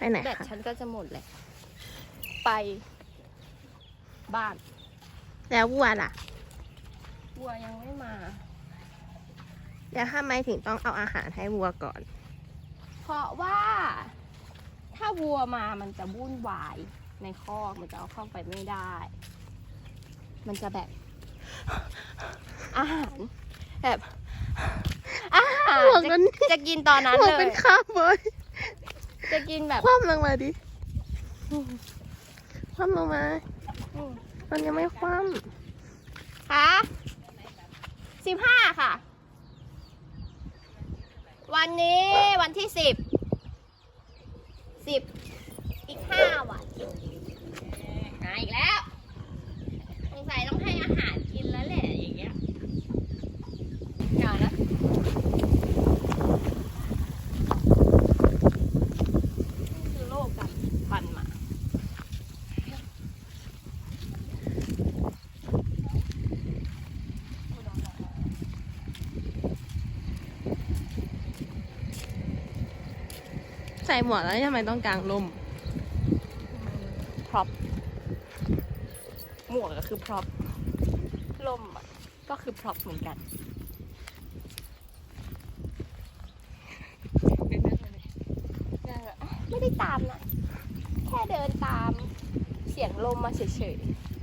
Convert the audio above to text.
ไปไหนแบตคะฉันก็จะหมดแหละ ไป บ้านแล้ววัวล่ะ วัวยังไม่มา แล้วทำไมถึงต้องเอาอาหารให้วัวก่อน เพราะว่า ถ้าวัวมามันจะวุ่นวายในคอกมันจะเอาเข้าไปไม่ได้ มันจะแบบ อาหารแบบอาหารหัวจะกันจะกินตอนนั้นหัวเลเป็ยนข้าวเลย จะกินแบบคว่ำลงมาดิคว่ำลงมาอืมมันยังไม่คว่ค่ะสิบห้าค่ะ วันนี้วันที่สิบสิบอีกห้าวันมาอีกแล้วสงสัยต้องให้อาหารกินแล้วแหละอย่างเงี้ยอย่านะนี่คือโลกกับปันหมาำ ใส่หมวกแล้วทำไมต้องกางร่มพร็อพหมวกก็คือพร็อพล่มก็คือพร็อพเหมือนกันไม่ได้ตามนะ แค่เดินตามเสียงลมมาเฉยๆ